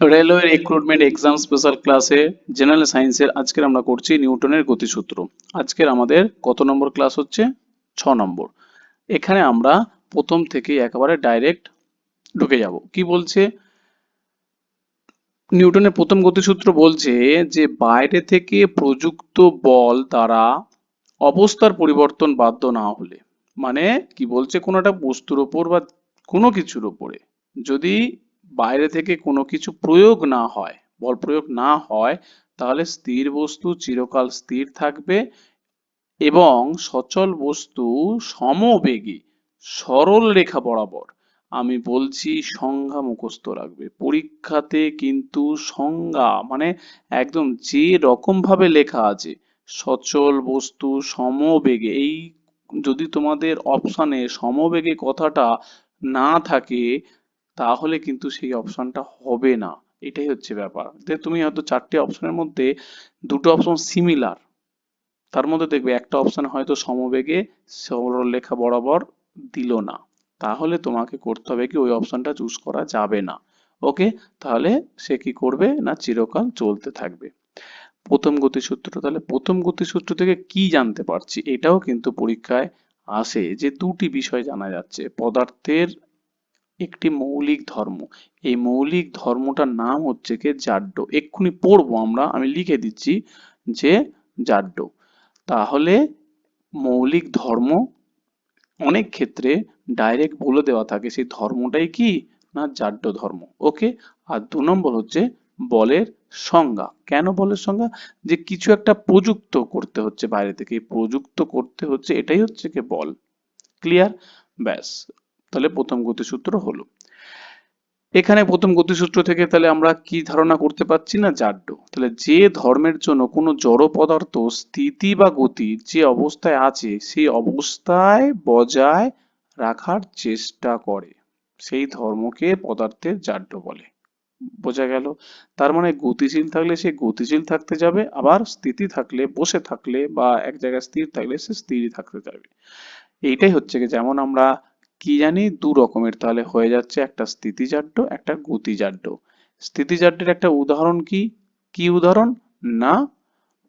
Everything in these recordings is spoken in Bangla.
রেলওয়ে রিক্রুটমেন্ট এক্সাম স্পেশাল ক্লাসে জেনারেল সায়েন্সের আজকের আমরা করছি নিউটনের গতিসূত্র। আজকের আমাদের কত নম্বর ক্লাস হচ্ছে? ছ নম্বর। এখানে আমরা প্রথম থেকে একেবারে ডাইরেক্ট ঢুকে যাব। কি বলছে? নিউটনের প্রথম গতিসূত্র বলছে যে বাইরে থেকে প্রযুক্ত বল দ্বারা অবস্থার পরিবর্তন বাধ্য না হলে মানে কি বলছে? কোনো একটা বস্তুর ওপর বা কোনো কিছুর ওপরে যদি বাইরে থেকে কোনো কিছু প্রয়োগ না হয়, বল প্রয়োগ না হয়, তাহলে স্থির বস্তু চিরকাল স্থির থাকবে এবং সচল বস্তু সমবেগে, সরল রেখা বরাবর। আমি বলছি সংজ্ঞা মুখস্থ রাখবে। পরীক্ষাতে কিন্তু সংজ্ঞা মানে একদম যে রকম ভাবে লেখা আছে, সচল বস্তু সমবেগে, এই যদি তোমাদের অপশানে সমবেগে কথাটা না থাকে তাহলে কিন্তু সেই অপশনটা হবে না। এটাই হচ্ছে ব্যাপার। যে তুমি হয়তো চারটে অপশনের মধ্যে দুটো অপশন সিমিলার তার মধ্যে দেখবে একটা অপশন হয়তো সমবেগে সরল লেখা বরাবর দিল না। তাহলে তোমাকে করতে হবে কি ওই অপশনটা চুজ করা যাবে না। ওকে? তাহলে সে কি করবে না চিরকাল চলতে থাকবে। প্রথম গতিসূত্র, তাহলে প্রথম গতিসূত্র থেকে কি জানতে পারছি? এটাও কিন্তু পরীক্ষায় আসে যে দুটি বিষয় জানা যাচ্ছে। পদার্থের একটি মৌলিক ধর্ম। এই মৌলিক ধর্মটার নাম হচ্ছে কি জাড্য এক্ষুনি পড়ব আমরা, আমি লিখে দিচ্ছি যে জাড্য তাহলে মৌলিক ধর্ম অনেক ক্ষেত্রে ডাইরেক্ট বলে দেওয়া থাকে সেই ধর্মটাই কি না জাড্য ধর্ম। ওকে? আর দু নম্বর হচ্ছে বলের সংজ্ঞা। কেন বলের সংজ্ঞা? যে কিছু একটা প্রযুক্ত করতে হচ্ছে বাইরে থেকে। প্রযুক্ত করতে হচ্ছে, এটাই হচ্ছে কি বল। ক্লিয়ার? ব্যাস। তাহলে প্রথম গতিসূত্র হলো। এখানে প্রথম গতিসূত্র থেকে তাহলে আমরা কি ধারণা করতে পারছি না? জাড্য। তাহলে যে ধর্মের জন্য কোনো জড় পদার্থ, স্থিতি বা গতি যে অবস্থায় আছে, সেই অবস্থায় বজায় রাখার চেষ্টা করে। সেই ধর্মকে পদার্থের জাড্য বলে। বোঝা গেল? তার মানে গতিশীল থাকলে সে গতিশীল থাকতে যাবে, আবার স্থিতি থাকলে, বসে থাকলে বা এক জায়গায় স্থির থাকলে সে স্থির থাকতে যাবে। এইটাই হচ্ছে কি, যেমন আমরা কি জানি, দু রকমের। তাহলে হয়ে যাচ্ছে একটা স্থিতিজাড্য, একটা গতিজাড্য। স্থিতিজাড্যের একটা উদাহরণ কি? কি উদাহরণ? না,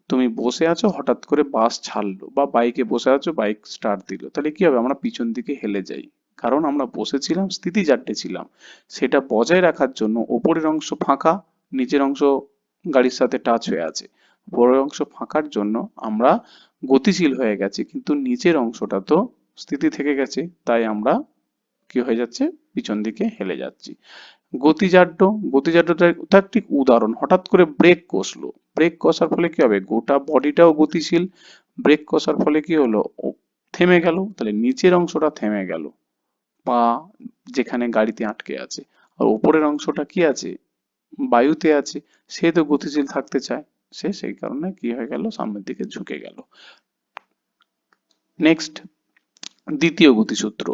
তুমি বসে আছো, হঠাৎ করে বাস ছাড়লো বা বাইকে বসে আছো, বাইক স্টার্ট দিল। তাহলে কি হবে? আমরা পিছন দিকে হেলে যাই। কারণ আমরা বসেছিলাম, স্থিতিজাড্যে ছিলাম। সেটা বজায় রাখার জন্য ওপরের অংশ ফাঁকা, নিচের অংশ গাড়ির সাথে টাচ হয়ে আছে। উপরের অংশ ফাঁকার জন্য আমরা গতিশীল হয়ে গেছি, কিন্তু নিচের অংশটা তো স্থিতি থেকে গেছে, তাই আমরা কি হয়ে যাচ্ছে? পিছন দিকে হেলে যাচ্ছি। গতিজাড্য গতিজাড্যটা ঠিক উদাহরণ, হঠাৎ করে ব্রেক কষলো। ব্রেক কষার ফলে কি হবে? গোটা বডিটাও গতিশীল। ব্রেক কষার ফলে কি হলো? থেমে গেল, তাহলে নিচের অংশটা থেমে গেল। পা যেখানে গাড়িতে আটকে আছে। আর উপরের অংশটা কি আছে? বায়ুতে আছে। সে তো গতিশীল থাকতে চায়। সে সেই কারণে কি হয়ে গেল? সামনের দিকে ঝুঁকে গেল। নেক্সট দ্বিতীয় গতিসূত্র।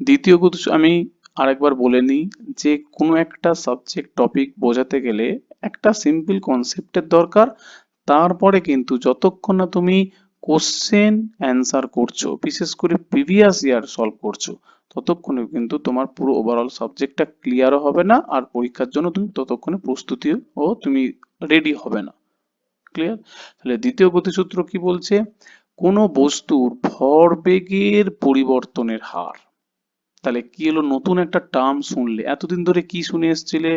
দ্বিতীয় গতিসূত্র আমি আরেকবার বলে নিই যে কোনো একটা সাবজেক্ট টপিক বোঝাতে গেলে একটা সিম্পল কনসেপ্টের দরকার। তারপরে কিন্তু যতক্ষণ না তুমি কোশ্চেন অ্যান্সার করছ, বিশেষ করে প্রিভিয়াস ইয়ার সলভ করছ, ততক্ষণে কিন্তু তোমার পুরো ওভারঅল সাবজেক্টটা ক্লিয়ারও হবে না আর পরীক্ষার জন্য তুমি ততক্ষণে প্রস্তুতি ও তুমি রেডি হবে না। ক্লিয়ার তাহলে দ্বিতীয় গতিসূত্র কি বলছে? কোনো বস্তুর ভরবেগের পরিবর্তনের হার। তাহলে কি হলো? নতুন একটা টার্ম শুনলে। এতদিন ধরে কি শুনে এসছিলে?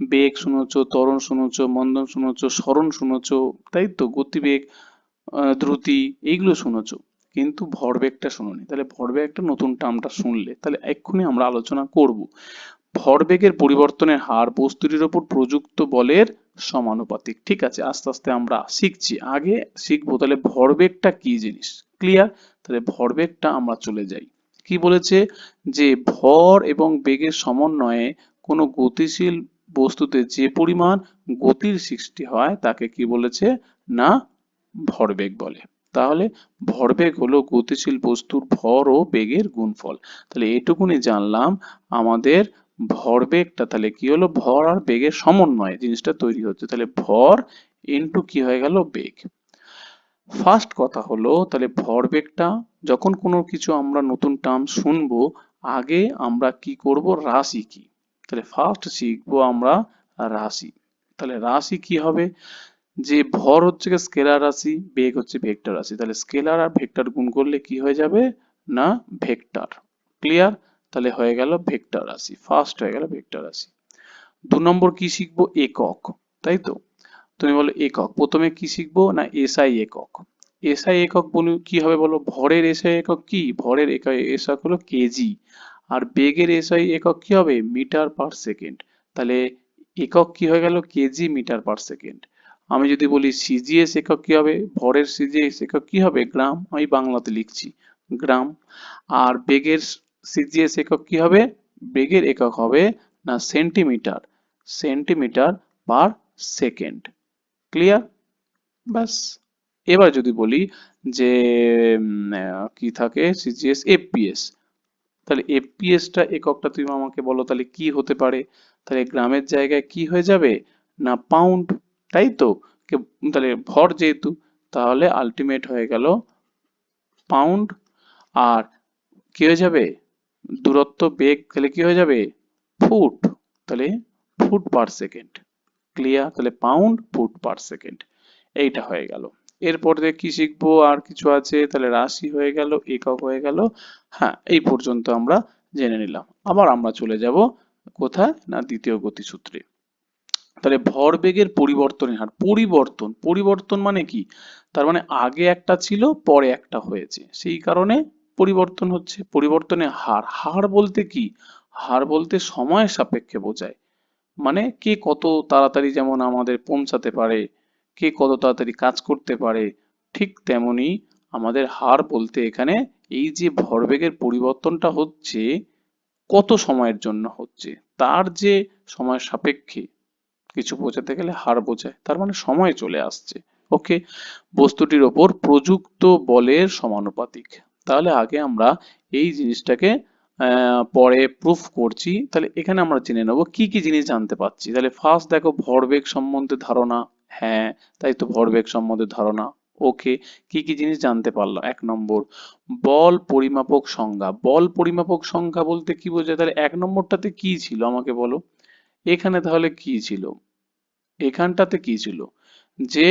বেগ শুনেছ, ত্বরণ শুনেছো, মন্দন শুনেছো স্মরণ শুনেছ, তাই তো? গতিবেগ দ্রুতি, এইগুলো শুনেছ। কিন্তু ভরবেগটা শুনোনি। তাহলে ভরবেগ একটা নতুন টার্মটা শুনলে। তাহলে এক্ষুনি আমরা আলোচনা করব। ভরবেগের পরিবর্তনের হার বস্তুটির উপর প্রযুক্ত বলের সমানুপাতিক। ঠিক আছে, আস্তে আস্তে আমরা শিখছি। আগে শিখব, তাহলে ভরবেগটা কি জিনিস? ক্লিয়ার তাহলে ভরবেগটা আমরা চলে যাই। কি বলেছে? যে ভর এবং বেগের সমন্বয়ে কোনো গতিশীল বস্তুতে যে পরিমাণ গতির সৃষ্টি হয়, তাকে কি বলেছে? না, ভরবেগ বলে। তাহলে ভরবেগ হলো গতিশীল বস্তুর ভর ও বেগের গুণফল। তাহলে এটুকুনি জানলাম, আমাদের ভরবেগটা তাহলে কি হলো? ভর আর বেগের সমন্বয়ে জিনিসটা তৈরি হচ্ছে। তাহলে ভর ইনটু কি হয়ে গেল? বেগ। ফার্স্ট কথা হলো, তাহলে ভরবেগটা যখন কোনো কিছু আমরা নতুন টার্ম শুনব, আগে আমরা কি করব? রাশি কি? তাহলে ফার্স্ট শিখব আমরা রাশি। তাহলে রাশি কি হবে? যে ভর হচ্ছে স্কেলার রাশি, বেগ হচ্ছে ভেক্টর রাশি। তাহলে স্কেলার আর ভেক্টর গুণ করলে কি হয়ে যাবে? না ভেক্টর ক্লিয়ার তাহলে হয়ে গেল ভেক্টর রাশি ফার্স্ট হয়ে গেল ভেক্টর রাশি। দু নম্বর কি শিখব? একক, তাই তো? তুমি বলো একক, প্রথমে কি শিখব না এসআই একক? এসআই একক বলু, কি হবে বলো? ভরের এসআই একক কি? ভরের এসআই হলো কেজি আর বেগের এসআই একক কি হবে? Metre per second. তাহলে একক কি হয়ে গেল? KG metre per second. আমি যদি বলি সিজিএস একক কি হবে? ভরের সিজিএস একক কি হবে? গ্রাম, আমি বাংলাতে লিখছি, গ্রাম। আর বেগের সিজিএস একক কি হবে? বেগের একক হবে না centimetre? Centimetre per second. Clear? ব্যাস। এবার যদি বলি যে কি থাকে? CGS FPS. তাহলে এফপিএস টা এককটা তুমি আমাকে বলো, তাহলে কি হতে পারে? তাহলে গ্রামের জায়গায় কি হয়ে যাবে? না পাউন্ড তাই তো? তাহলে ভর যেহেতু, তাহলে আলটিমেট হয়ে গেল পাউন্ড আর কি হয়ে যাবে? দূরত্ব বেগ, তাহলে কি হয়ে যাবে? ফুট, তাহলে ফুট পার সেকেন্ড। ক্লিয়ার? তাহলে পাউন্ড ফুট পার সেকেন্ড। এইটা হয়ে গেল। এরপর কি শিখব? আর কিছু আছে? তাহলে রাশি হয়ে গেল, একক হয়ে গেল। হ্যাঁ এই পর্যন্ত আমরা জেনে নিলাম। আবার আমরা চলে যাব কোথায়? না, দ্বিতীয় গতিসূত্রে। তাহলে ভরবেগের পরিবর্তনের হার। পরিবর্তন। পরিবর্তন মানে কি? তার মানে আগে একটা ছিল, পরে একটা হয়েছে। সেই কারণে পরিবর্তন হচ্ছে, পরিবর্তনের হার। হার বলতে কি? হার বলতে সময়ের সাপেক্ষে বোঝায়। মানে কে কত তাড়াতাড়ি যেমন আমাদের পৌঁছাতে পারে, কে কত তাড়াতাড়ি কাজ করতে পারে, ঠিক তেমনি আমাদের হার বলতে এখানে এই যে ভরবেগের পরিবর্তনটা হচ্ছে, কত সময়ের জন্য হচ্ছে, তার যে সময় সাপেক্ষে কিছু বোঝাতে গেলে হার বোঝায়, তার মানে সময় চলে আসছে। ওকে? বস্তুটির ওপর প্রযুক্ত বলের সমানুপাতিক। তাহলে আগে আমরা এই জিনিসটাকে পরে প্রুফ করছি। তাহলে এখানে আমরা জেনে নেব কি কি জিনিস জানতে পাচ্ছি তাহলে ফার্স্ট দেখো ভরবেগ সম্বন্ধে ধারণা। হ্যাঁ তাই তো ভরবেগ সম্বন্ধে ধারণা। ওকে কি কি জিনিস জানতে পারলাম? এক নম্বর, বল পরিমাপক সংজ্ঞা। বল পরিমাপক সংজ্ঞা বলতে কি বোঝায়? তাহলে এক নম্বরটাতে কি ছিল আমাকে বলো? এখানে তাহলে কি ছিল? এখানটাতে কি ছিল? যে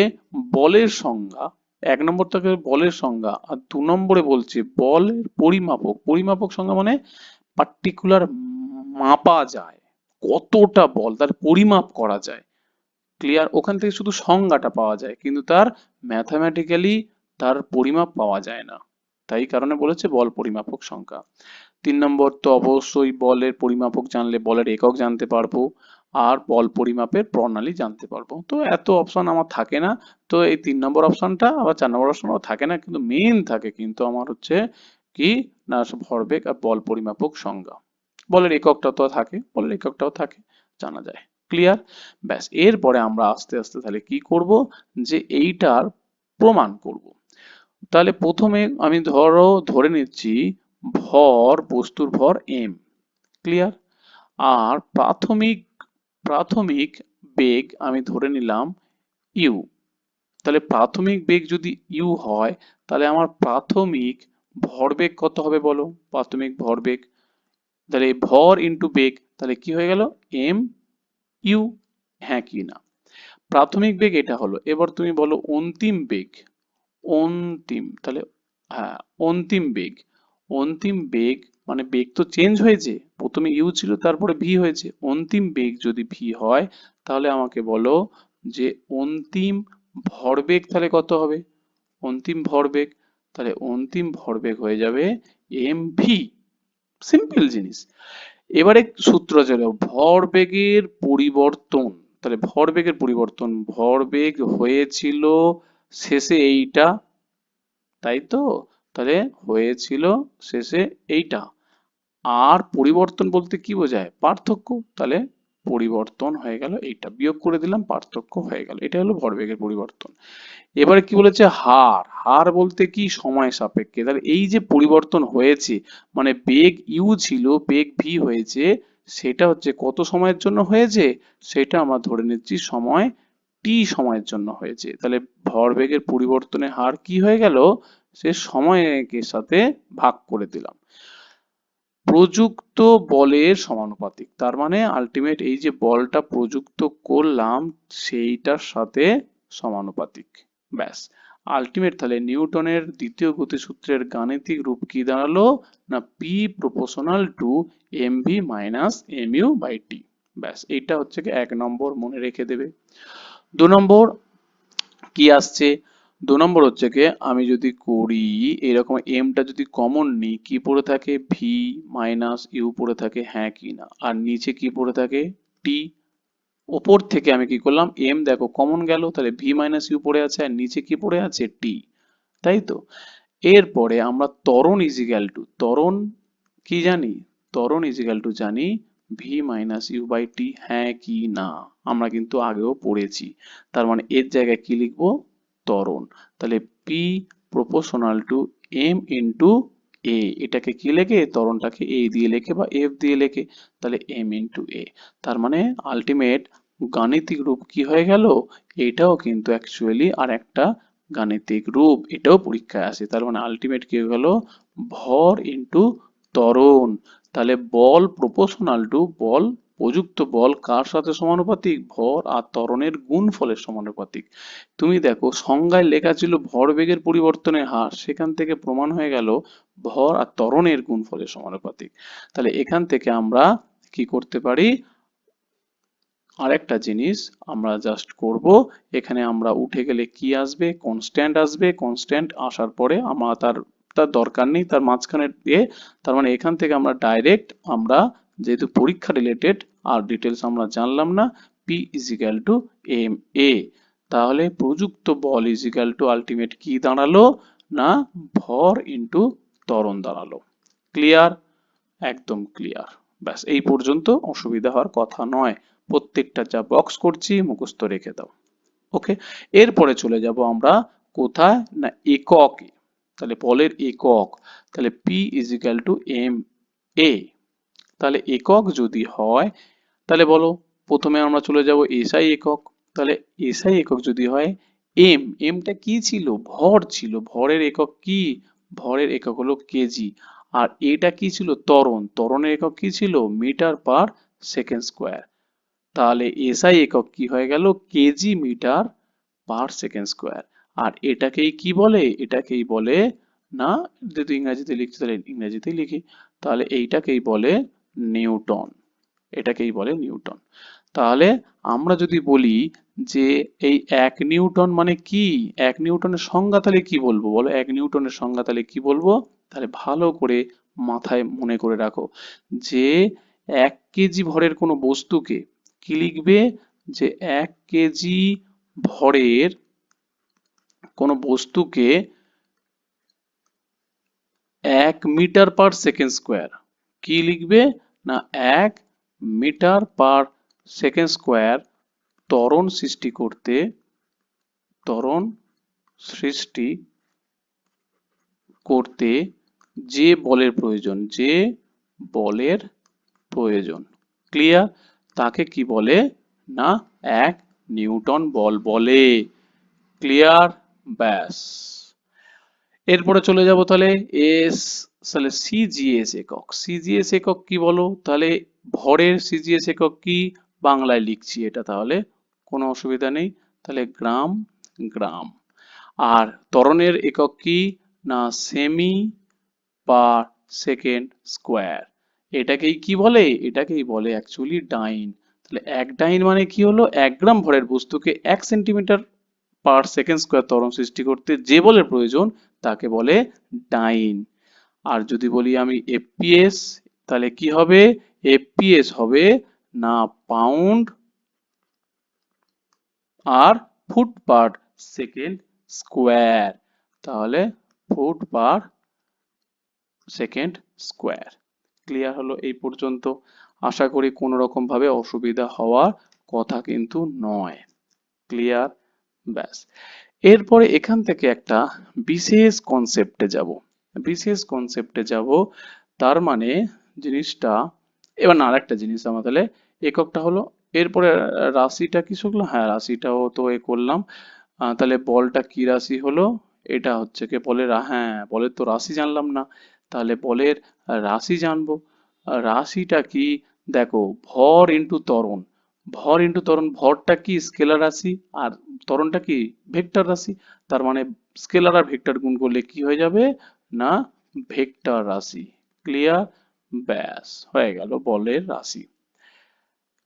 বলের সংজ্ঞা এক নম্বর থেকে বলের সংজ্ঞা, আর দু নম্বরে বলছে বলের পরিমাপক। পরিমাপক সংজ্ঞা মানে পার্টিকুলার মাপা যায়, কতটা বল তার পরিমাপ করা যায়। ক্লিয়ার ওখান থেকে শুধু সংজ্ঞাটা পাওয়া যায়, কিন্তু তার ম্যাথামেটিক্যালি তার পরিমাপ পাওয়া যায় না। তাই কারণে বলেছে বল পরিমাপক সংখ্যা তিন নম্বর, তো অবশ্যই বলের পরিমাপক জানলে বলের একক জানতে পারব। আর বল পরিমাপের প্রণালী জানতে পারব। তো এত অপশন আমার থাকে না। তো এই তিন নম্বর অপশনটা আবার চার নম্বর অপশন থাকে না, কিন্তু মেইন থাকে কিন্তু আমার হচ্ছে কি? না ভরবেগ আর বল পরিমাপক সংজ্ঞা। বলের এককটা তো থাকে, বলের এককটাও থাকে, জানা যায়। ক্লিয়ার ব্যাস, এরপরে আমরা আস্তে আস্তে তাহলে কি করব? যে এইটার প্রমাণ করব। তাহলে প্রথমে আমি ধরো, ধরে নিচ্ছি ভর, বস্তুর ভর এম ক্লিয়ার আর প্রাথমিক প্রাথমিক বেগ আমি ধরে নিলাম ইউ। তাহলে প্রাথমিক বেগ যদি ইউ হয়, তাহলে আমার প্রাথমিক ভরবেগ কত হবে বলো? প্রাথমিক ভরবেগ তাহলে ভর ইনটু বেগ, তাহলে কি হয়ে গেল? M U. হ্যাঁ কি না? প্রাথমিক বেগ এটা হলো। এবার তুমি বলো অন্তিম বেগ। অন্তিম, তাহলে হ্যাঁ অন্তিম বেগ। অন্তিম বেগ মানে বেগ তো চেঞ্জ হয়েছে। প্রথমে ইউ ছিল, তারপরে ভি হয়েছে। অন্তিম বেগ যদি ভি হয়, তাহলে আমাকে বলো যে অন্তিম ভরবেগ তাহলে কত হবে? অন্তিম ভরবেগ তাহলে অন্তিম ভরবেগ হয়ে যাবে এম ভি সিম্পল জিনিস। এবারে সূত্র চলে ভরবেগের পরিবর্তন। তাহলে ভরবেগের পরিবর্তন ভরবেগ হয়েছিল শেষে এইটা, তাই তো? তাহলে হয়েছিল শেষে এইটা। আর পরিবর্তন বলতে কি বোঝায়? পার্থক্য? তাহলে পরিবর্তন হয়ে গেল এইটা। বিয়োগ করে দিলাম, পার্থক্য হয়ে গেল। এটা হলো ভরবেগের পরিবর্তন। এবারে কি বলেছে? হার। হার বলতে কি? সময় সাপেক্ষে। তাহলে এই যে পরিবর্তন হয়েছে মানে বেগ ইউ ছিল, বেগ ভি হয়েছে, সেটা হচ্ছে কত সময়ের জন্য হয়েছে? সেটা আমরা ধরে নিচ্ছি সময় টি সময়ের জন্য হয়েছে। তাহলে ভরবেগের পরিবর্তনের হার কি হয়ে গেল? সে সময়ের সাথে ভাগ করে দিলাম। প্রযুক্ত বলের সমানুপাতিক। তার মানে আলটিমেট এই যে বলটা প্রযুক্ত করলাম, সেইটার সাথে সমানুপাতিক। ব্যাস। আলটিমেট তাহলে নিউটনের দ্বিতীয় গতিসূত্রের গাণিতিক রূপ কি দাঁড়াল? না P proportional to M V minus M U by T ব্যাস, এইটা হচ্ছে এক নম্বর মনে রেখে দেবে। দু নম্বর, কি আসছে? দু নম্বর হচ্ছে কি আমি যদি করি, এরকম এমটা যদি কমন নিই, কি পড়ে থাকে? ভি মাইনাস ইউ পড়ে থাকে হ্যাঁ কি না। আর নিচে কি পড়ে থাকে? টি ওপর থেকে আমি কি করলাম? এম দেখো কমন গেল, তাহলে ভি মাইনাস ইউ পড়ে আছে, আর নিচে কি পড়ে আছে? টি তাই তো? এরপরে আমরা তরণ ইজিক্যাল টু তরণ কি জানি? তরণ ইজিক্যাল টু জানি V minus U by T হ্যাঁ কি না। আমরা কিন্তু আগেও পড়েছি। তার মানে এর জায়গায় কি লিখব? ত্বরণ। তাহলে P proportional to M into A এটাকে কি লেখে? ত্বরণটাকে এ দিয়ে লেখে বা এফ দিয়ে লেখে। তাহলে এম ইন্টু এ তার মানে আলটিমেট গাণিতিক রূপ কি হয়ে গেল? এটাও কিন্তু অ্যাকচুয়ালি আর একটা গাণিতিক রূপ। এটাও পরীক্ষায় আসে। তার মানে আলটিমেট কি হয়ে গেল? ভর ইন্টু ত্বরণ। তাহলে বল প্রপোশনাল টু বল প্রযুক্ত বল কার সাথে সমানুপাতিক? ভর আর ত্বরণের গুণফলের সমানুপাতিক। তুমি দেখো, সংজ্ঞায় লেখা ছিল ভরবেগের পরিবর্তনের হার। সেখান থেকে প্রমাণ হয়ে গেল ভর আর ত্বরণের গুণফলের সমানুপাতিক। তাহলে এখান থেকে আমরা কি করতে পারি? আরেকটা জিনিস আমরা জাস্ট করব। এখানে আমরা উঠে গেলে কি আসবে? কনস্ট্যান্ট আসবে। কনস্ট্যান্ট আসার পরে আমরা তার তার দরকার নেই। তার মাঝখানে দিয়ে তার মানে এখান থেকে আমরা ডাইরেক্ট আমরা যেহেতু পরীক্ষা রিলেটেড আর ডিটেলস আমরা জানলাম না P equal to M A তাহলে প্রযুক্ত বল ইজিক্যাল টু আলটিমেট কি দাঁড়াল? না, ভর ইন্টু ত্বরণ দাঁড়াল। ক্লিয়ার একদম ক্লিয়ার ব্যাস, এই পর্যন্ত অসুবিধা হওয়ার কথা নয়। প্রত্যেকটা যা বক্স করছি, মুখস্থ রেখে দাও। ওকে এরপরে চলে যাব আমরা কোথায়? না, এককে। তাহলে বলের একক। তাহলে P equal to M A তাহলে একক যদি হয়, তাহলে বলো প্রথমে আমরা চলে যাব এসআই একক, তাহলে এসআই একক যদি হয় এম এমটা কি ছিল? ভর ছিল। ভরের একক কি? ভরের একক হলো কেজি আর এটা কি ছিল? ত্বরণ। ত্বরণের একক কি ছিল? Metre per second square. তাহলে এসআই একক কি হয়ে গেল? KG metre per second square. আর এটাকেই কি বলে? এটাকেই বলে না, যদি ইংরেজিতে লিখছি তাহলে ইংরেজিতেই লিখি। তাহলে এইটাকেই বলে নিউটন, এটাকেই বলে নিউটন। তাহলে আমরা যদি বলি যে এই এক নিউটন মানে কি? এক নিউটনের সংজ্ঞা তাহলে কি বলব? বলো এক নিউটনের সংজ্ঞা তাহলে কি বলব? তাহলে ভালো করে মাথায় মনে করে রাখো যে এক কেজি ভরের কোনো বস্তুকে কি লিখবে? যে এক কেজি ভরের কোনো বস্তুকে এক মিটার পার সেকেন্ড স্কোয়ার। কি লিখবে? না, এক মিটার পার সেকেন্ড স্কোয়ার ত্বরণ সৃষ্টি করতে, ত্বরণ সৃষ্টি করতে যে বলের প্রয়োজন, যে বলের প্রয়োজন। ক্লিয়ার তাকে কি বলে? না, এক নিউটন বল বলে। ক্লিয়ার ব্যাস। এরপরে চলে যাব তাহলে, এস তাহলে সিজিএস একক। সিজিএস একক কি বলো? তাহলে ভরের সিজিএস একক কি? বাংলায় লিখছি এটা তাহলে, কোনো অসুবিধা নেই। তাহলে গ্রাম গ্রাম। আর ত্বরণের একক কি? না সেমি পার সেকেন্ড স্কোয়ার এটাকেই কি বলে? এটাকেই বলে অ্যাকচুয়ালি ডাইন তাহলে এক ডাইন মানে কি হলো? এক গ্রাম ভরের বস্তুকে এক সেন্টিমিটার পার সেকেন্ড স্কোয়ার ত্বরণ সৃষ্টি করতে যে বলের প্রয়োজন, তাকে বলে ডাইন আর যদি বলি আমি এফপিএস তাহলে কি হবে? এফপিএস হবে না পাউন্ড আর ফুট পার সেকেন্ড স্কোয়ার তাহলে foot per second square clear হলো এই পর্যন্ত। আশা করি কোনো রকম ভাবে অসুবিধা হওয়ার কথা কিন্তু নয়। ক্লিয়ার ব্যাস। এরপরে এখান থেকে একটা বিশেষ কনসেপ্টে যাব। বিশেষ কনসেপ্টে যাব। তার মানে জিনিসটা, এবার না, আরেকটা জিনিস আমার তাহলে, এককটা হলো, এরপরে রাশিটা কি শিখলো হ্যাঁ রাশিটাও তো এ করলাম। তাহলে বলটা কি রাশি হলো? এটা হচ্ছে কি বলের হ্যাঁ বলের তো রাশি জানলাম না। তাহলে বলের রাশি জানব। রাশিটা কি? দেখো, ভর ইন্টু ত্বরণ। ভর ইন্টু ত্বরণ, ভরটা কি? স্কেলার রাশি। আর ত্বরণটা কি? ভেক্টর রাশি। তার মানে স্কেলার আর ভেক্টর গুণ করলে কি হয়ে যাবে? না? ভেক্টর রাশি। ক্লিয়ার? ব্যাস, হয়ে গেল বলের রাশি।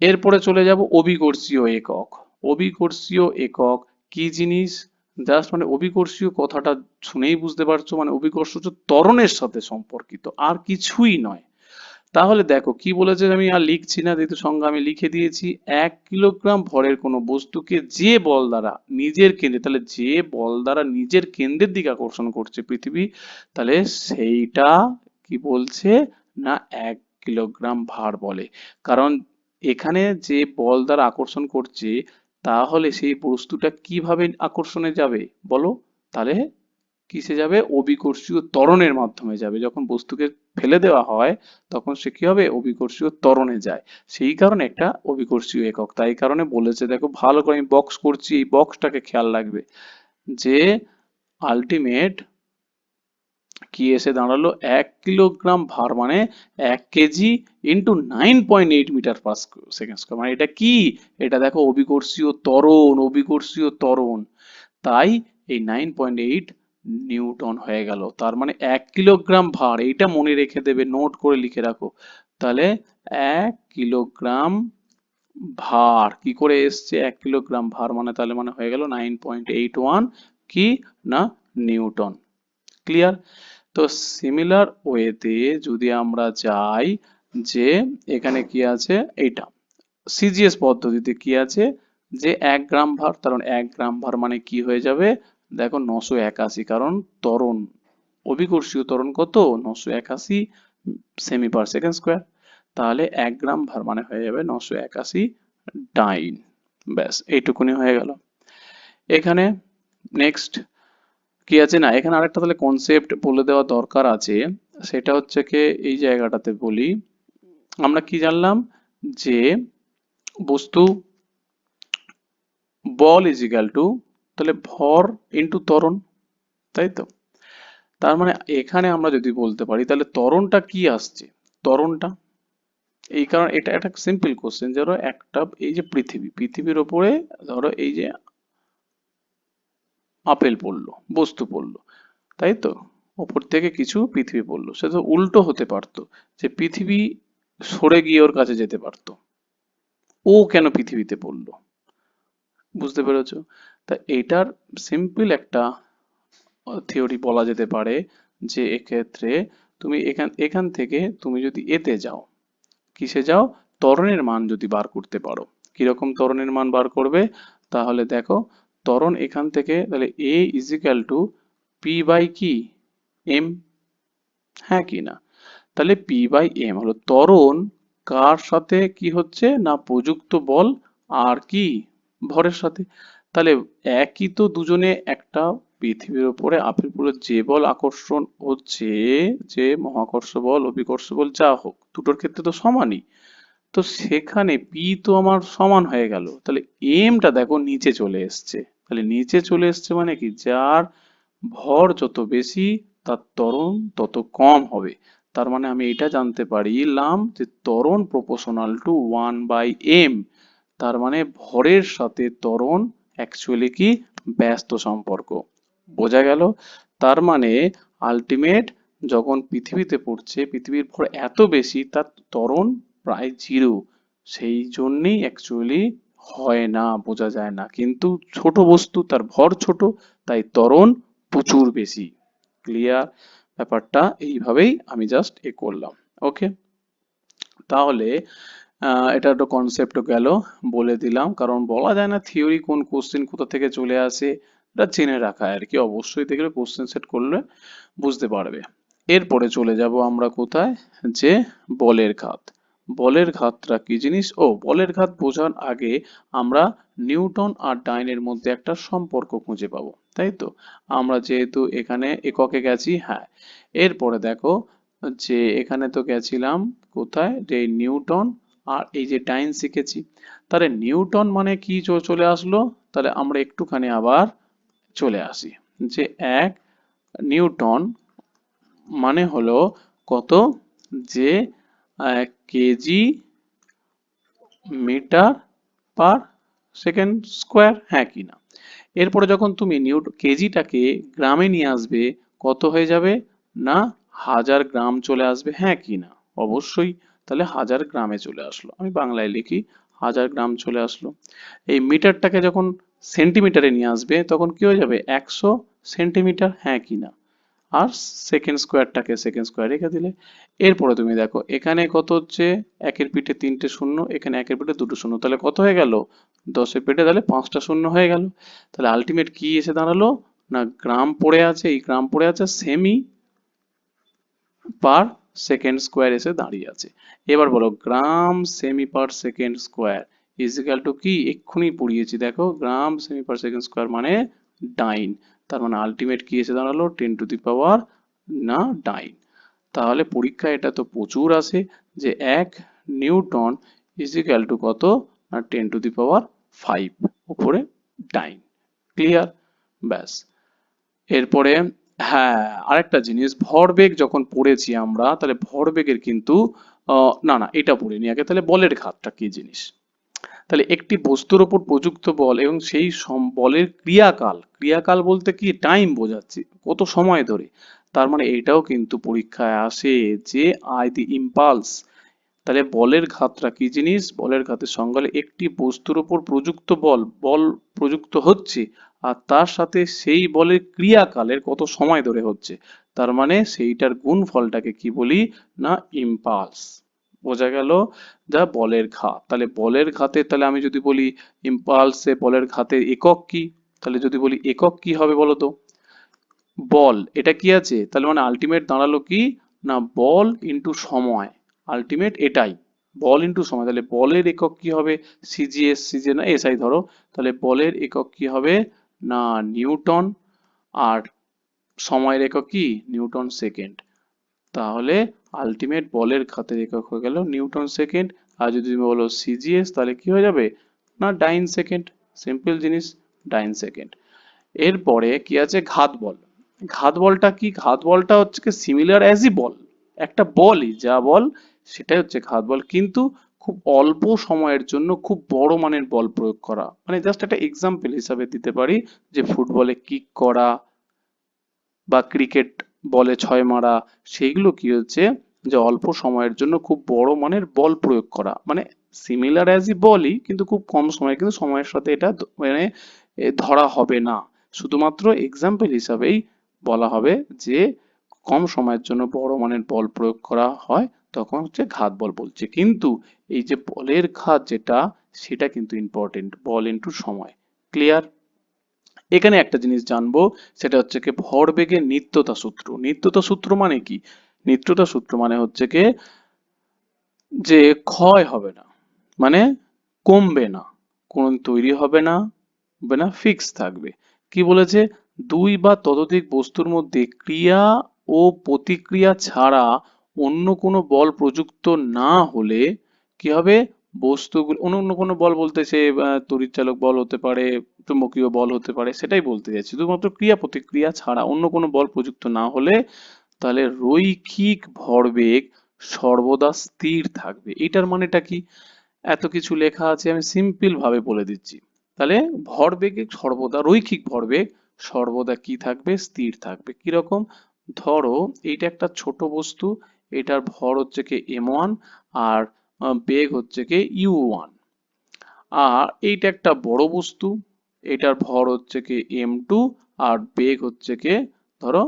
এরপরে চলে যাব অভিকর্ষীয় একক। অভিকর্ষীয় একক কি জিনিস? জাস্ট মানে অভিকর্ষীয় কথাটা শুনেই বুঝতে পারছ মানে অভিকর্ষ ত্বরণের সাথে সম্পর্কিত, আর কিছুই নয়। তাহলে দেখো, কি বলেছে আমি আর লিখছি না, যেহেতু সংজ্ঞা আমি লিখে দিয়েছি, এক কিলোগ্রাম ভরের কোনো বস্তুকে যে বল দ্বারা নিজের কেন্দ্রে, তাহলে যে বল দ্বারা নিজের কেন্দ্রের দিকে আকর্ষণ করছে পৃথিবী, তাহলে সেইটা কি বলছে না এক কিলোগ্রাম ভার বলে। কারণ এখানে যে বল দ্বারা আকর্ষণ করছে, তাহলে সেই বস্তুটা কীভাবে আকর্ষণে যাবে বলো? তাহলে কিসে যাবে? অভিকর্ষীয় ত্বরণের মাধ্যমে যাবে। যখন বস্তুকে ফেলে দেওয়া হয়, তখন সে কি হবে? অভিকর্ষীয় ত্বরণে যায়। সেই কারণে একটা অভিকর্ষীয় একক। তাই কারণে বলেছে, দেখো, ভালো করে আমি বক্স করছি, এই বক্সটাকে খেয়াল রাখবে। যে আলটিমেট কি এসে দাঁড়াল? এক কিলোগ্রাম ভার মানে এক KG into nine point eight metre per second square মানে এটা কি? এটা দেখো, অভিকর্ষীয় ত্বরণ অভিকর্ষীয় ত্বরণ। তাই এই নাইন পয়েন্ট এইট নিউটন হয়ে গেল। তার মানে এক কিলোগ্রাম ভার, এইটা মনে রেখে দেবে, নোট করে লিখে রাখো। তাহলে এক কিলোগ্রাম ভার, কি করে এসছে এক কিলোগ্রাম ভার মানে? তাহলে মানে হয়ে গেল নাইন পয়েন্ট এইট ওয়ান, কি না নিউটন। ক্লিয়ার? তো সিমিলার ওয়েতে যদি আমরা যাই যে এখানে কি আছে, এইটা। সিজিএস পদ্ধতিতে কি আছে? যে এক গ্রাম ভার কারণ এক গ্রাম ভার মানে কি হয়ে যাবে? দেখো নশো একাশি, কারণ ত্বরণ, অভিকর্ষীয় ত্বরণ কত? নশো একাশি সেমি পার সেকেন্ড স্কোয়ার তাহলে এক গ্রাম ভার মানে হয়ে যাবে নশো একাশি ডাইন। ব্যাস, এইটুকুনি হয়ে গেল। এখানে নেক্সট কি আছে না? এখানে আরেকটা তাহলে কনসেপ্ট বলে দেওয়া দরকার আছে। সেটা হচ্ছে কি, এই জায়গাটাতে বলি। আমরা কি জানলাম? যে বস্তু বল ইজ টু তাহলে ভর ইন্টু ত্বরণ, তাই তো? তার মানে এখানে আমরা যদি বলতে পারি, তাহলে ত্বরণটা কি আসছে? ত্বরণটা। এই কারণ এটা একটা সিম্পল কোশ্চেন ধরো একটা এই যে পৃথিবী, পৃথিবীর ওপরে ধরো এই যে আপেল পড়ল, বস্তু পড়ল, তাই তো? ওপর থেকে কিছু পৃথিবী পড়ল, সে তো উল্টো হতে পারতো, যে পৃথিবী সরে গিয়ে ওর কাছে যেতে পারতো। ও কেন পৃথিবীতে পড়ল? বুঝতে পেরেছ? তা এইটার সিম্পল একটা থিওরি বলা যেতে পারে যে এক্ষেত্রে তুমি এখান এখান থেকে তুমি যদি এতে যাও, কিসে যাও? ত্বরণের মান যদি বার করতে পারো। কীরকম ত্বরণের মান বার করবে? তাহলে দেখো, ত্বরণ এখান থেকে, তাহলে A is equal to P by কি? এম হ্যাঁ কি না? তাহলে পি বাই এম হলো ত্বরণ কার সাথে কি হচ্ছে? না প্রযুক্ত বল আর কি? ভরের সাথে। তাহলে একই তো দুজনে একটা পৃথিবীর উপরে আপেল পুরো যে বল আকর্ষণ হচ্ছে, যে মহাকর্ষ বল, অভিকর্ষ বল, যা হোক, দুটোর ক্ষেত্রে তো সমানই। তো সেখানে পি তো আমার সমান হয়ে গেল। তাহলে এমটা দেখো নিচে চলে এসছে। তাহলে নিচে চলে এসছে মানে কি? যার ভর যত বেশি, তার ত্বরণ তত কম হবে। তার মানে আমি এটা জানতে পারিলাম যে ত্বরণ proportional to one by M তার মানে ভরের সাথে ত্বরণ অ্যাকচুয়ালি কি? ব্যস্ত সম্পর্ক। বোঝা গেল? তার মানে আলটিমেট যখন পৃথিবীতে পড়ছে, পৃথিবীর ভর এত বেশি, তার ত্বরণ প্রায় জিরো সেই জন্যেই অ্যাকচুয়ালি হয় না, বোঝা যায় না। কিন্তু ছোট বস্তু, তার ভর ছোট, তাই ত্বরণ প্রচুর বেশি। ক্লিয়ার ব্যাপারটা এইভাবেই আমি জাস্ট এ করলাম। ওকে তাহলে এটা একটা কনসেপ্ট গেল, বলে দিলাম। কারণ বলা যায় না থিওরি কোন কোশ্চেন কোথা থেকে চলে আসে, এটা জেনে রাখা আর কি। অবশ্যই দেখলে কোশ্চেন সেট করলে বুঝতে পারবে। এরপরে চলে যাব আমরা কোথায়? যে বলের ঘাত। বলের ঘাতটা কি জিনিস? ও, বলের ঘাত বোঝার আগে আমরা নিউটন আর ডাইনের মধ্যে একটা সম্পর্ক খুঁজে পাবো, তাই তো? আমরা যেহেতু এখানে এককে গেছি হ্যাঁ। এরপরে দেখো যে এখানে তো গেছিলাম কোথায়? যে নিউটন আর এই যে ডাইন শিখেছি, তাহলে নিউটন মানে কি চলে আসলো? তাহলে আমরা একটুখানি আবার চলে আসি, যে এক নিউটন মানে হলো কত? যে KG metre per second square হ্যাঁ কি না? এরপরে যখন তুমি নিউট, কেজিটাকে গ্রামে নিয়ে আসবে, কত হয়ে যাবে? না, হাজার গ্রাম চলে আসবে হ্যাঁ কি না? অবশ্যই তাহলে হাজার গ্রামে চলে আসলো। আমি বাংলায় লিখি, হাজার গ্রাম চলে আসলো। এই মিটারটাকে যখন সেন্টিমিটারে নিয়ে আসবে, তখন কি হয়ে যাবে? একশো সেন্টিমিটার হ্যাঁ কি না। আর সেকেন্ড স্কোয়ারটাকে সেকেন্ড স্কোয়ার রেখে দিলে। এরপরে তুমি দেখো, এখানে কত হচ্ছে? একের পিঠে তিনটে শূন্য, এখানে একের পিঠে দুটো শূন্য। তাহলে কত হয়ে গেল? দশের পিঠে তাহলে পাঁচটা শূন্য হয়ে গেল। তাহলে আলটিমেট কি এসে দাঁড়াল? না, গ্রাম পড়ে আছে, এই গ্রাম পড়ে আছে সেমি পার সেকেন্ড স্কোয়ার এসে দাঁড়িয়ে আছে। এবার বলো, gram semi per second square equal to কি? এক্ষুনি পড়িয়েছি, দেখো, gram semi per second square মানে ডাইন। তার মানে আলটিমেট কি এসে দাঁড়াল? টেন টু দি পাওয়ার না ডাইন। তাহলে পরীক্ষা এটা তো প্রচুর আসে যে এক নিউটন ইজিক্যাল টু কত? না ten to the power five উপরে ডাইন। ক্লিয়ার ব্যাস। এরপরে হ্যাঁ আরেকটা জিনিস, ভরবেগ যখন পড়েছি আমরা, তাহলে ভরবেগের কিন্তু না না, এটা পড়িনি আগে, তাহলে বলের ঘাতটা কি জিনিস? তাহলে একটি বস্তুর ওপর প্রযুক্ত বল এবং সেই বলের ক্রিয়াকাল ক্রিয়াকাল বলতে কি? টাইম বোঝাচ্ছি, কত সময় ধরে? তার মানে এটাও কিন্তু পরীক্ষায় আসে যে আই দি ইম্পালস তাহলে বলের ঘাতটা কি জিনিস? বলের ঘাতের সংজ্ঞা হলো একটি বস্তুর ওপর প্রযুক্ত বল বল প্রযুক্ত হচ্ছে আর তার সাথে সেই বলের ক্রিয়াকালের কত সময় ধরে হচ্ছে? তার মানে সেইটার গুণফলটাকে কি বলি? না ইম্পালস বোঝা গেল? যা বলের ঘাত তাহলে বলের ঘাতে তাহলে আমি যদি বলি ইম্পালসে বলের ঘাতের একক কি? তাহলে যদি বলি একক কি হবে বলো তো বল, এটা কি আছে? তাহলে মানে আলটিমেট দাঁড়াল কি? না, বল ইনটু সময়। আলটিমেট এটাই। বল ইনটু সময়। তাহলে বলের একক কি হবে? সিজিএস সিজে না এসআই ধরো। তাহলে বলের একক কি হবে? না নিউটন আর সময়ের একক কি? নিউটন সেকেন্ড তাহলে আলটিমেট বলের খাতের একক হয়ে গেল নিউটন সেকেন্ড আর যদি তুমি বলো সিজিএস তাহলে কি হয়ে যাবে? না, ডাইন সেকেন্ড সিম্পল জিনিস, ডাইন সেকেন্ড এরপরে কি আছে? ঘাত বল। ঘাত বলটা কি? ঘাত বলটা হচ্ছে কি সিমিলার অ্যাজই বল একটা বলই, যা বল, সেটাই হচ্ছে ঘাত বল। কিন্তু খুব অল্প সময়ের জন্য খুব বড় মানের বল প্রয়োগ করা। মানে জাস্ট একটা এক্সাম্পল হিসাবে দিতে পারি যে ফুটবলে কিক করা বা ক্রিকেট বলে ছয় মারা, সেইগুলো কি হচ্ছে যে অল্প সময়ের জন্য খুব বড় মানের বল প্রয়োগ করা। মানে সিমিলার অ্যাজ ই বলই কিন্তু খুব কম সময়, কিন্তু সময়ের সাথে এটা মানে ধরা হবে না। শুধুমাত্র এক্সাম্পল হিসাবেই বলা হবে যে কম সময়ের জন্য বড় মানের বল প্রয়োগ করা হয়। তখন হচ্ছে ঘাত বল বলছে। কিন্তু এই যে বলের ঘাত যেটা, সেটা কিন্তু ইম্পর্টেন্ট বল ইনটু সময়। ক্লিয়ার এখানে একটা জিনিস জানব, সেটা হচ্ছে কি ভরবেগের নিত্যতা সূত্র। নিত্যতা সূত্র মানে কি? নিত্যতা সূত্র মানে হচ্ছে কি যে ক্ষয় হবে না মানে কমবে না, কোন তৈরি হবে না হবে না ফিক্স থাকবে। কি বলেছে? দুই বা ততোধিক বস্তুর মধ্যে ক্রিয়া ও প্রতিক্রিয়া ছাড়া অন্য কোনো বল প্রযুক্ত না হলে কি হবে? বস্তুগুলো, অন্য অন্য কোনো বল বলতে সে তড়িৎচালক বল হতে পারে, চুম্বকীয় বল হতে পারে, সেটাই বলতে চাইছি শুধুমাত্র ক্রিয়া প্রতিক্রিয়া ছাড়া অন্য কোনো বল প্রযুক্ত না হলে তাহলে রৈখিক ভরবেগ সর্বদা স্থির থাকবে। এটার মানেটা কি? এত কিছু লেখা আছে, আমি সিম্পল ভাবে বলে দিচ্ছি। তাহলে ভরবেগে সর্বদা, রৈখিক ভরবেগ সর্বদা কি থাকবে? স্থির থাকবে। কীরকম? ধরো, এইটা একটা ছোট বস্তু এটার ভর হচ্ছে কি এম ওয়ান আর বেগ হচ্ছে কি ইউ ওয়ান আর এইটা একটা বড় বস্তু, এটার ভর হচ্ছে কি এম টু আর বেগ হচ্ছে কি, ধরো,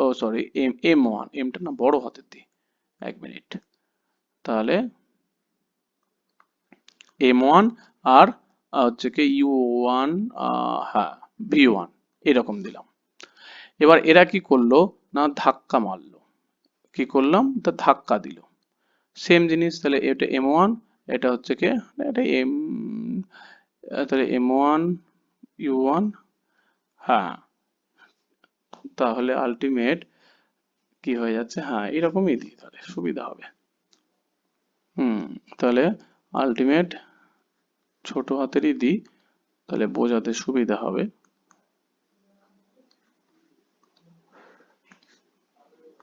ও সরি এম এম ওয়ান এমটা না, বড় হাতের দি এক মিনিট। তাহলে এম ওয়ান আর হচ্ছে কি ইউ ওয়ান হ্যাঁ ভি ওয়ান এরকম দিলাম। এবার এরা কি করল? না, ধাক্কা মারলো। কি করলাম? তা ধাক্কা দিল। সেম জিনিস, তাহলে এটা এম ওয়ান এটা হচ্ছে কি? এটা এম তাহলে এম ওয়ান ইউ ওয়ান হ্যাঁ। তাহলে আলটিমেট কি হয়ে যাচ্ছে? হ্যাঁ এরকমই দিই তাহলে সুবিধা হবে। হুম, তাহলে আলটিমেট ছোট হাতেরই দিই, তাহলে বোঝাতে সুবিধা হবে।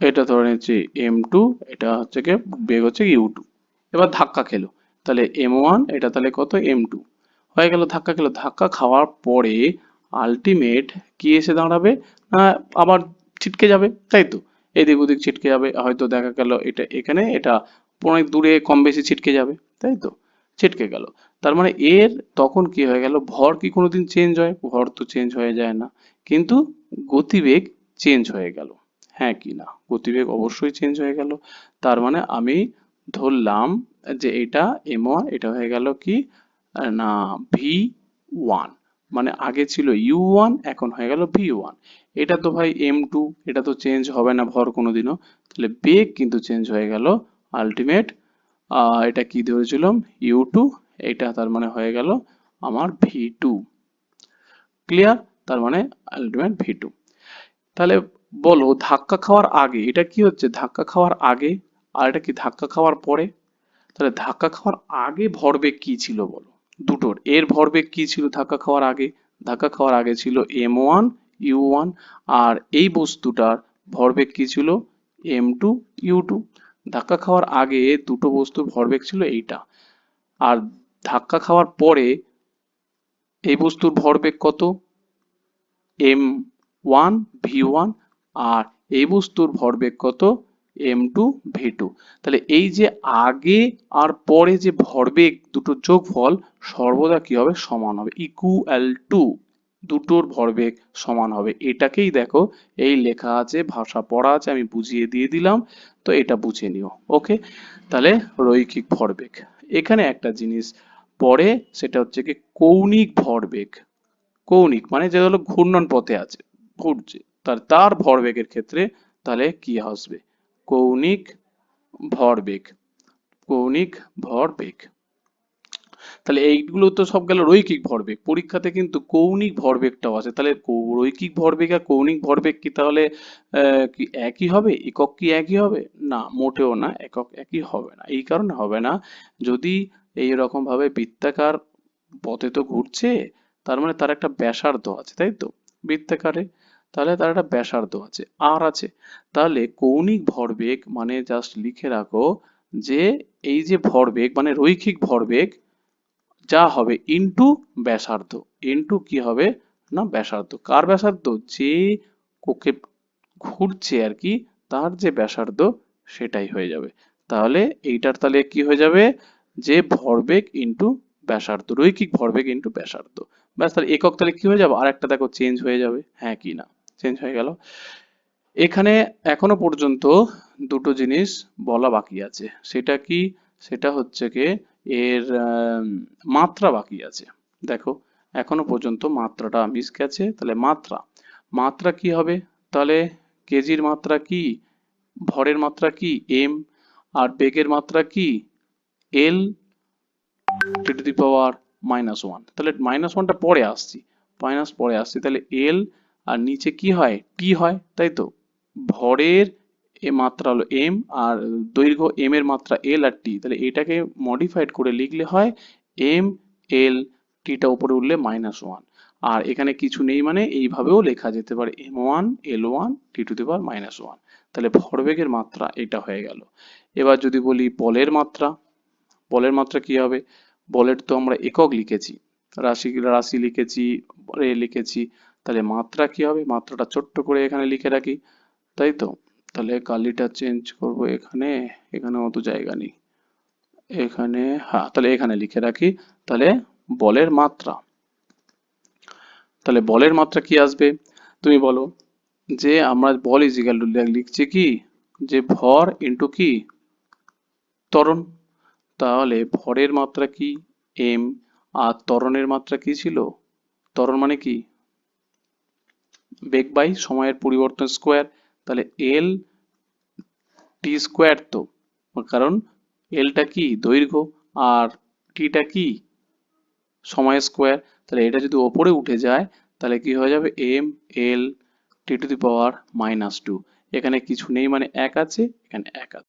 এটা ধরে নিচ্ছি এম টু এটা হচ্ছে কি বেগ হচ্ছে ইউ টু এবার ধাক্কা খেলো। তাহলে এম ওয়ান এটা তাহলে কত? এম টু হয়ে গেল, ধাক্কা খেলো। ধাক্কা খাওয়ার পরে আলটিমেট কি এসে দাঁড়াবে? না, আবার ছিটকে যাবে, তাই তো? এদিক ওদিক ছিটকে যাবে, হয়তো দেখা গেল এটা এখানে, এটা অনেক দূরে কম বেশি ছিটকে যাবে, তাই তো? ছিটকে গেল। তার মানে এর তখন কি হয়ে গেল? ভর কি কোনোদিন চেঞ্জ হয়? ভর তো চেঞ্জ হয়ে যায় না। কিন্তু গতিবেগ চেঞ্জ হয়ে গেল। হ্যাঁ কি না? গতিবেগ অবশ্যই চেঞ্জ হয়ে গেল। তার মানে আমি ধরলাম যে এটা এম এটা হয়ে গেল কি? না ভি ওয়ান মানে আগে ছিল ইউ ওয়ান এখন হয়ে গেল ভি ওয়ান এটা তো ভাই এম টু এটা তো চেঞ্জ হবে না ভর কোনোদিনও। তাহলে বেগ কিন্তু চেঞ্জ হয়ে গেল আলটিমেট এটা কি ধরেছিলাম? ইউ টু এটা তার মানে হয়ে গেল আমার ভি টু ক্লিয়ার তার মানে আলটিমেট ভি টু তাহলে বলো, ধাক্কা খাওয়ার আগে, এটা কি হচ্ছে? ধাক্কা খাওয়ার আগে আর এটা কি ধাক্কা খাওয়ার পরে? তাহলে ধাক্কা খাওয়ার আগে ভরবেগ কি ছিল বলো? দুটোর। এর ভরবেগ কি ছিল ধাক্কা খাওয়ার আগে? ধাক্কা খাওয়ার আগে ছিল এম ওয়ান ইউ ওয়ান আর এই বস্তুটার ভরবেগ কি ছিল? এম টু ইউ টু ধাক্কা খাওয়ার আগে দুটো বস্তুর ভরবেগ ছিল এইটা। আর ধাক্কা খাওয়ার পরে এই বস্তুর ভরবেগ কত? এম ওয়ান ভি ওয়ান আর এই বস্তুর ভরবেগ কত? এম টু ভি টু তাহলে এই যে আগে আর পরে যে ভরবেগ দুটো যোগফল সর্বদা কি হবে? সমান হবে। ইকুয়াল টু দুটোর ভরবেগ সমান হবে। এটাকেই দেখো, এই লেখা আছে, ভাষা পড়া আছে, আমি বুঝিয়ে দিয়ে দিলাম, তো এটা বুঝে নিও। ওকে? তাহলে রৈখিক ভরবেগ। এখানে একটা জিনিস পরে সেটা হচ্ছে কি কৌণিক ভরবেগ। কৌণিক মানে যে হলো ঘূর্ণন পথে আছে, ঘুরছে। তার তার ভরবেগের ক্ষেত্রে তাহলে কি আসবে? কৌণিক ভরবেগ কৌণিক ভরবেগ। তাহলে এইগুলো তো সব গেল রৈখিক ভরবেগ। পরীক্ষাতে কিন্তু কৌণিক ভরবেগটাও আছে। তাহলে রৈখিক ভরবেগ আর কৌণিক ভরবেগ কি তাহলে কি একই হবে? একক কি একই হবে? না, মোটেও না, একক একই হবে না। এই কারণে হবে না। যদি এই রকম ভাবে বৃত্তাকার পথে তো ঘুরছে, তার মানে তার একটা ব্যাসার্ধ আছে, তাই তো? বৃত্তাকারে তাহলে তার একটা ব্যাসার্ধ আছে আর আছে। তাহলে কৌণিক ভরবেগ মানে জাস্ট লিখে রাখো যে এই যে ভরবেগ মানে রৈখিক ভরবেগ যা হবে ইনটু ব্যাসার্ধ। ইনটু কি হবে? না, ব্যাসার্ধ। কার ব্যাসার্ধ? যে কোকে ঘুরছে আর কি, তার যে ব্যাসার্ধ সেটাই হয়ে যাবে। তাহলে এইটার তাহলে কি হয়ে যাবে? যে ভরবেগ ইনটু ব্যাসার্ধ, রৈখিক ভরবেগ ইনটু ব্যাসার্ধ। ব্যাস, তাহলে একক তাহলে কি হয়ে যাবে? আর একটা দেখো চেঞ্জ হয়ে যাবে। হ্যাঁ কি না? চেঞ্জ হয়ে গেল। এখানে এখনও পর্যন্ত দুটো জিনিস বলা বাকি আছে। সেটা কি? সেটা হচ্ছে কি? এর মাত্রা বাকি আছে। দেখো, এখনও পর্যন্ত মাত্রাটা মিস গেছে। তাহলে মাত্রা। মাত্রা কি হবে? তাহলে কেজির মাত্রা কি? ভরের মাত্রা কি? এম আর বেগের মাত্রা কি? L to the power minus one তাহলে মাইনাস ওয়ানটা পরে আসছি। মাইনাস পরে আসছি। তাহলে এল আর নিচে কি হয়? টি হয়, তাই তো? ভরের এ মাত্রা হলো এম আর দৈর্ঘ্য এম এর মাত্রা এল আর টি তাহলে এটাকে মডিফাইড করে লিখলে হয় এম এল টিটা উপরে উঠলে মাইনাস ওয়ান আর এখানে কিছু নেই মানে এইভাবেও লেখা যেতে পারে M one L one T to the power minus one তাহলে ভরবেগের মাত্রা এটা হয়ে গেল। এবার যদি বলি বলের মাত্রা বলের মাত্রা কি হবে? বলের তো আমরা একক লিখেছি। রাশি রাশি লিখেছি এ লিখেছি তাহলে মাত্রা কি হবে? মাত্রাটা ছোট্ট করে এখানে লিখে রাখি। তাই তো? তাহলে কালিটা চেঞ্জ করব এখানে। এখানে অত জায়গা নেই। এখানে হ্যাঁ তাহলে এখানে লিখে রাখি। তাহলে বলের মাত্রা। তাহলে বলের মাত্রা কি আসবে? তুমি বলো যে আমরা বল ইজ টু লিখছি কি? যে ভর ইন্টু কি? ত্বরণ। তাহলে ভরের মাত্রা কি? এম আর ত্বরণের মাত্রা কি ছিল? ত্বরণ মানে কি? বেগ বাই সময়ের পরিবর্তন স্কোয়ার, তাহলে এল টি স্কোয়ার তো, কারণ এলটা কি দৈর্ঘ্য আর টিটা কি সময় স্কোয়ার, তাহলে এটা যদি ওপরে উঠে যায়, তাহলে কি হয়ে যাবে M L T to the power minus two এখানে কিছু নেই মানে এক আছে, এখানে এক আছে।